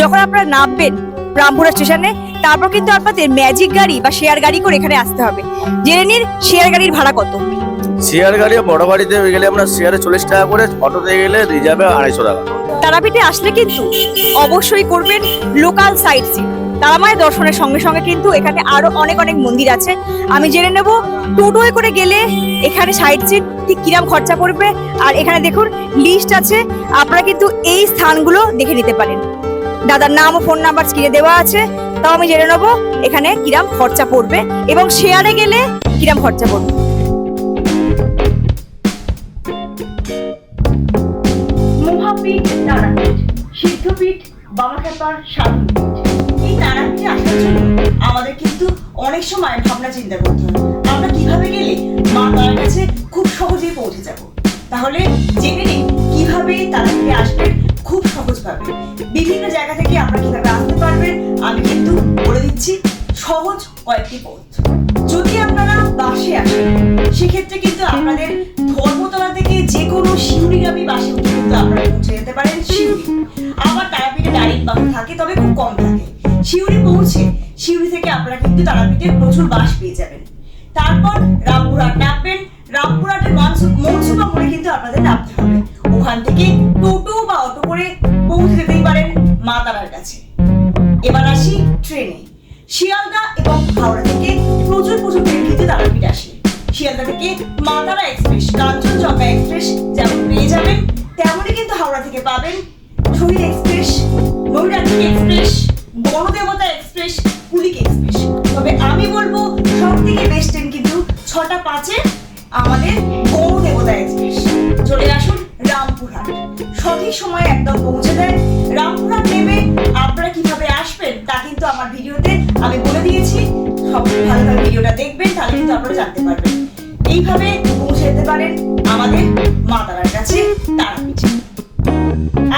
যখন আপনারা নামবেন রামপুরা স্টেশনে তারপর কিন্তু আপনাদের ম্যাজিক গাড়ি বা শেয়ার গাড়ি করে এখানে আসতে হবে। জেনে নিন শেয়ার গাড়ির ভাড়া কত। শেয়ার গাড়ি বড় গাড়িতে গেলে আমরা শেয়ারে চল্লিশ টাকা করে অটোতে গেলে রিজার্ভে আড়াইশো টাকা। তারাপীঠে আসলে কিন্তু অবশ্যই করবেন লোকাল সাইট সিন তারামায় দর্শনের সঙ্গে সঙ্গে কিন্তু এখানে আরও অনেক অনেক মন্দির আছে। আমি জেনে নেব টোটোয় করে গেলে এখানে সাইট সিন ঠিক কিরাম খরচা পড়বে। আর এখানে দেখুন লিস্ট আছে আপনারা কিন্তু এই স্থানগুলো দেখে নিতে পারেন। দাদার নাম ও ফোন নাম্বার স্ক্রিনে দেওয়া আছে, তাও আমি জেনে নেব এখানে কিরাম খরচা পড়বে এবং শেয়ারে গেলে কিরাম খরচা পড়বে। আমাদের কিন্তু অনেক ভাবনা চিন্তা আমরা কীভাবে গেলে মা কাছে খুব সহজেই পৌঁছে যাব? তাহলে জেনে কীভাবে খুব সহজভাবে। বিভিন্ন জায়গা থেকে আপনারা কীভাবে আসতে পারবেন, আমি কিন্তু বলে দিচ্ছি, সহজ কয়েকটি পথ। যদি আপনারা বাসে আসেন, সেক্ষেত্রে কিন্তু আপনাদের ধর্মতলা থেকে যে কোনো শিউরিগামী বাসে উঠে কিন্তু আপনারা পৌঁছে যেতে পারেন শিউরি। আবার তারাপীঠে ডাইরেক্ট বাস থাকে, তবে খুব কম থাকে। শিউরি পৌঁছে, শিউরি থেকে আপনারা কিন্তু তারাপীঠে প্রচুর বাস পেয়ে যাবেন। তারপর রামপুরহাট নামবেন। রামপুরহাটের মনসু- মনসুবা মোড়ে কিন্তু আপনাদের নামতে হবে। ওখান থেকে টোটো এবার আসি ট্রেনে। শিয়ালদা এবং হাওড়া থেকে প্রচুর প্রচুর ট্রেন কিন্তু তারাপীঠ আসে। শিয়ালদা থেকে মাতারা এক্সপ্রেস, কাঞ্চনজঙ্ঘা এক্সপ্রেস যেমন পেয়ে যাবেন, তেমনই কিন্তু হাওড়া থেকে পাবেন শহীদ এক্সপ্রেস নৈরাজ্য এক্সপ্রেস, বনদেবতা এক্সপ্রেস কুলিক এক্সপ্রেস। তবে আমি বলব সব থেকে বেস্ট ট্রেন কিন্তু ছটা পাঁচে আমাদের বনদেবতা এক্সপ্রেস। চলে আসুন রামপুরহাট। সঠিক সময়ে একদম পৌঁছে দেয় রামপুরহাট কিন্তু আপনারা জানতে পারবেন। এইভাবে পৌঁছে যেতে পারেন আমাদের মা তারার কাছে তারাপীঠে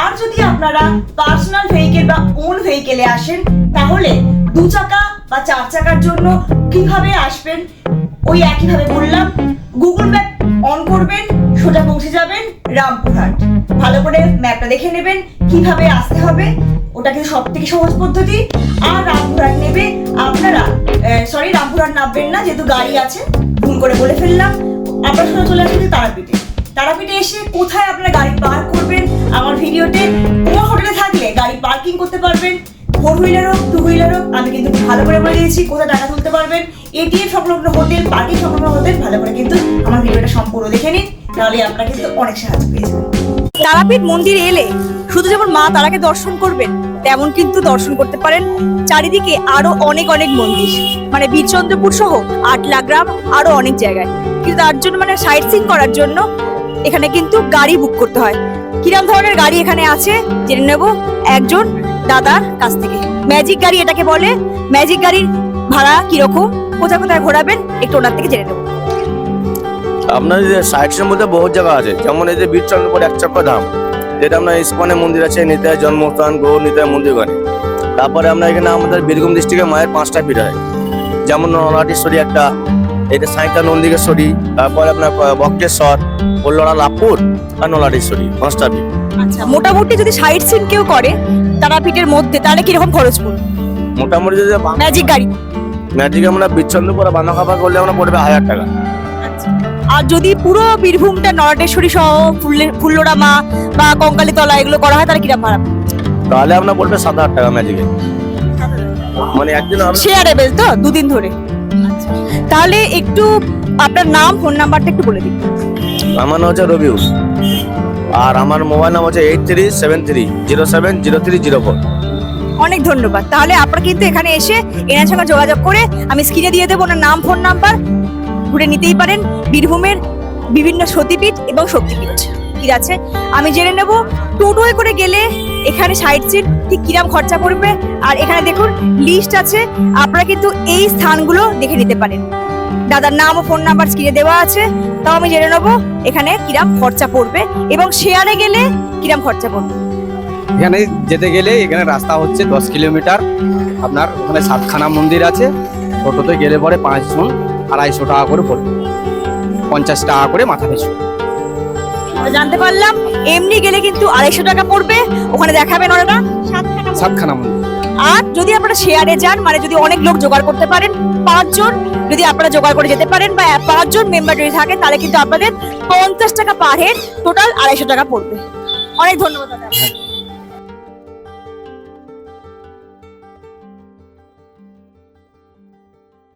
আর যদি আপনারা পার্সোনাল ভেহিকেল বা ওন ভেহিকেলে আসেন, তাহলে দু চাকা বা চার চাকার জন্য কীভাবে আসবেন? ওই একইভাবে বললাম গুগল ম্যাপ অন করবেন, সোজা পৌঁছে যাবেন রামপুরহাট। ভালো করে ম্যাপটা দেখে নেবেন, কীভাবে আসতে হবে ওটা কিন্তু সব থেকে সহজ পদ্ধতি। আর রামপুরহাট নেবে আপনারা সরি রামপুরহাট নামবেন না, যেহেতু গাড়ি আছে, ভুল করে বলে ফেললাম। আপনারা সোজা চলে আসবেন তারাপীঠে। তারাপীঠে এসে কোথায় আপনারা গাড়ি পার্ক করবেন? আমার ভিডিওতে কোনো হোটেলে থাকলে গাড়ি পার্কিং করতে পারবেন। ফোর হুইলার হোক টু হুইলার হোক, আমি কিন্তু ভালো করে বলে দিয়েছি, কোথায় টাকা তুলতে পারবেন। এটিএম সংলগ্ন হোটেল পার্কিং সংলগ্ন হোটেল ভালো করে কিন্তু আমার ভিডিওটা সম্পূর্ণ দেখে নিন তাহলে আপনারা কিন্তু অনেক সাহায্য পেয়ে যাবেন। তারাপীঠ মন্দিরে এলে শুধু যেমন মা তারাকে দর্শন করবেন তেমন কিন্তু দর্শন করতে পারেন। চারিদিকে আরও অনেক অনেক মন্দির। মানে বীরচন্দ্রপুর সহ আটলা গ্রাম আরও অনেক জায়গায়। কিন্তু তার জন্য মানে সাইট সিং করার জন্য এখানে কিন্তু গাড়ি বুক করতে হয়। কিরম ধরনের গাড়ি এখানে আছে? জেনে নেব একজন দাদার কাছ থেকে। ম্যাজিক গাড়ি এটাকে বলে। ম্যাজিক গাড়ির ভাড়া কীরকম? কোথায় কোথায় ঘোরাবেন? একটু ওনার থেকে জেনে নেব। আপনার সাইটসের মধ্যে বহু জায়গা আছে। যেমন এই যে বীরচন্দ্রপুর এক চক্র ধাম। যেটা আপনার ইস্কনের মন্দির আছে নিতায় জন্মস্থান গৌর নিতায় মন্দির ওখানে তারপরে আমরা এখানে আমাদের বীরভূম ডিস্ট্রিক্টে মায়ের পাঁচটা পীঠ হয়। যেমন নলাটেশ্বরী একটা এটা সাঁইতা নন্দিকেশ্বরী তারপরে আপনার বক্রেশ্বর কল্লড়া লাভপুর আর নলাটেশ্বরী পাঁচটা পীঠ। আচ্ছা মোটামুটি যদি সাইট সিন কেউ করে তারাপীঠের মধ্যে তাহলে কীরকম খরচ পড়বে? মোটামুটি যদি ম্যাজিক গাড়ি। ম্যাজিক আমরা বিচ্ছন্নপুর বানা খাবার করলে আমরা পড়বে হাজার টাকা। আর যদি পুরো বীরভূমটা নরাটেশ্বরী সহ ফুল্লে- ফুল্লরা মা বা কঙ্কালী তলা এগুলো করা হয় তাহলে কীরকম ভাড়া? তাহলে আপনার পড়বে সাত হাজার টাকা ম্যাজিকে মানে একদিন হবে শেয়ারেবেল তো দুদিন ধরে। তাহলে একটু আপনার নাম ফোন নাম্বারটা একটু বলে দিন। আমার নাম হচ্ছে রবিউল আর আমার মোবাইল নাম হচ্ছে eight three seven three zero seven zero three zero four অনেক ধন্যবাদ। তাহলে আপনারা কিন্তু এখানে এসে এনার সঙ্গে যোগাযোগ করে আমি স্ক্রিনে দিয়ে দেবো ওনার নাম ফোন নাম্বার ঘুরে নিতেই পারেন বীরভূমের বিভিন্ন সতীপীঠ এবং শক্তিপীঠ। ঠিক আছে? আমি জেনে নেব টোটোয় করে গেলে এখানে সাইড সিট ঠিক কিরাম খরচা পড়বে। আর এখানে দেখুন লিস্ট আছে, আপনারা কিন্তু এই স্থানগুলো দেখে নিতে পারেন। দাদার নাম ও ফোন নাম্বার স্ক্রিনে দেওয়া আছে। তাও আমি জেনে নেব এখানে কিরাম খরচা পড়বে এবং শেয়ারে গেলে কিরাম খরচা পড়বে। এখানে যেতে গেলে এখানে রাস্তা হচ্ছে দশ কিলোমিটার। আপনার ওখানে সাতখানা মন্দির আছে। টোটোতে গেলে পরে পাঁচজন। আড়াইশো টাকা করে পড়বে। পঞ্চাশ টাকা করে মাথা পিছু জানতে পারলাম এমনি গেলে কিন্তু আড়াইশো টাকা পড়বে। ওখানে দেখাবেন ওরা সাতখানা সাতখানা মন্দির। আর যদি আপনারা শেয়ারে যান মানে যদি অনেক লোক জোগাড় করতে পারেন পাঁচজন যদি আপনারা জোগাড় করে যেতে পারেন বা পাঁচজন মেম্বার যদি থাকে তাহলে কিন্তু আপনাদের পঞ্চাশ টাকা পার হেড টোটাল আড়াইশো টাকা পড়বে। অনেক ধন্যবাদ দাদা।